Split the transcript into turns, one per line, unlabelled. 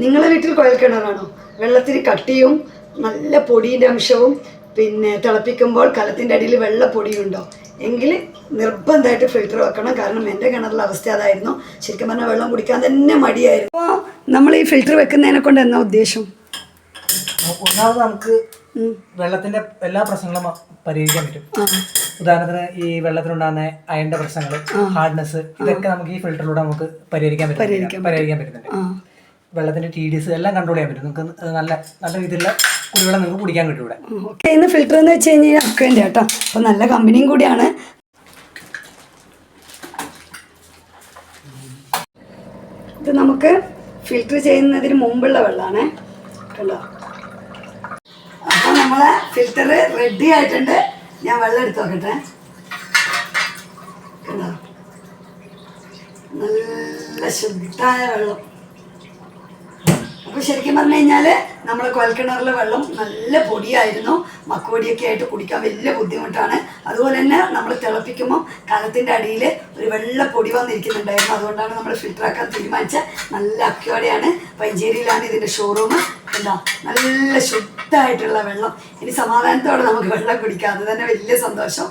നിങ്ങളെ വീട്ടിൽ കുഴൽ കിണറാണോ? വെള്ളത്തിന് കട്ടിയും നല്ല പൊടിയുടെ അംശവും പിന്നെ തിളപ്പിക്കുമ്പോൾ കലത്തിന്റെ അടിയിൽ വെള്ള പൊടിയുണ്ടോ? എങ്കിൽ നിർബന്ധമായിട്ട് ഫിൽറ്റർ വെക്കണം. കാരണം എന്റെ കിണറിലെ അവസ്ഥ അതായിരുന്നു. ശരിക്കും പറഞ്ഞാൽ വെള്ളം കുടിക്കാൻ തന്നെ മടിയായിരുന്നു. അപ്പോൾ നമ്മൾ ഈ ഫിൽറ്റർ വെക്കുന്നതിനെ കൊണ്ട് എന്നാ ഉദ്ദേശം?
ഒന്നാമത് നമുക്ക് വെള്ളത്തിന്റെ എല്ലാ പ്രശ്നങ്ങളും പരിഹരിക്കാൻ പറ്റും. ഉദാഹരണത്തിന് ഈ വെള്ളത്തിനുണ്ടാകുന്ന അയണിന്റെ പ്രശ്നങ്ങൾ ഹാർഡ്നെസ് ഇതൊക്കെ നമുക്ക് ഈ ഫിൽറ്ററിലൂടെ നമുക്ക് പരിഹരിക്കാൻ പറ്റും. പരിഹരിക്കാൻ പറ്റുന്നുണ്ട്. വെള്ളത്തിന്റെ ടി ഡി എസ് എല്ലാം കൺട്രോൾ ചെയ്യാൻ പറ്റും. നിങ്ങൾക്ക് നല്ല നല്ല രീതിയിലുള്ള കുടിവെള്ളം നിങ്ങൾക്ക് കുടിക്കാൻ കിട്ടും ഇവിടെ.
ഓക്കെ ഇന്ന് ഫിൽറ്റർ എന്ന് വെച്ച് കഴിഞ്ഞാൽ അക്കേണ്ട കേട്ടോ അപ്പോൾ നല്ല കമ്പനിയും കൂടിയാണ്. ഇത് നമുക്ക് ഫിൽറ്റർ ചെയ്യുന്നതിന് മുമ്പുള്ള വെള്ളമാണ് കണ്ടോ? അപ്പോൾ നമ്മളെ ഫിൽറ്റർ റെഡി ആയിട്ടുണ്ട്. ഞാൻ വെള്ളം എടുത്ത് നോക്കട്ടെ. കണ്ടോ? നല്ല ശുദ്ധമായ വെള്ളം. ശരിക്കും പറഞ്ഞു കഴിഞ്ഞാൽ നമ്മൾ കുഴൽക്കിണറിലെ വെള്ളം നല്ല പൊടിയായിരുന്നു. മക്കോടിയൊക്കെ ആയിട്ട് കുടിക്കാൻ വലിയ ബുദ്ധിമുട്ടാണ്. അതുപോലെ തന്നെ നമ്മൾ തിളപ്പിക്കുമ്പോൾ കലത്തിന്റെ അടിയിൽ ഒരു വെള്ള പൊടി വന്നിരിക്കുന്നുണ്ടായിരുന്നു. അതുകൊണ്ടാണ് നമ്മൾ ഫിൽറ്റർ ആക്കാൻ തീരുമാനിച്ച നല്ല അക്യോടെയാണ് പഞ്ചേരിയിലാണ് ഇതിന്റെ ഷോറൂം എന്താ നല്ല ശുദ്ധമായിട്ടുള്ള വെള്ളം. ഇനി സമാധാനത്തോടെ നമുക്ക് വെള്ളം കുടിക്കാം. അത് തന്നെ വലിയ സന്തോഷം.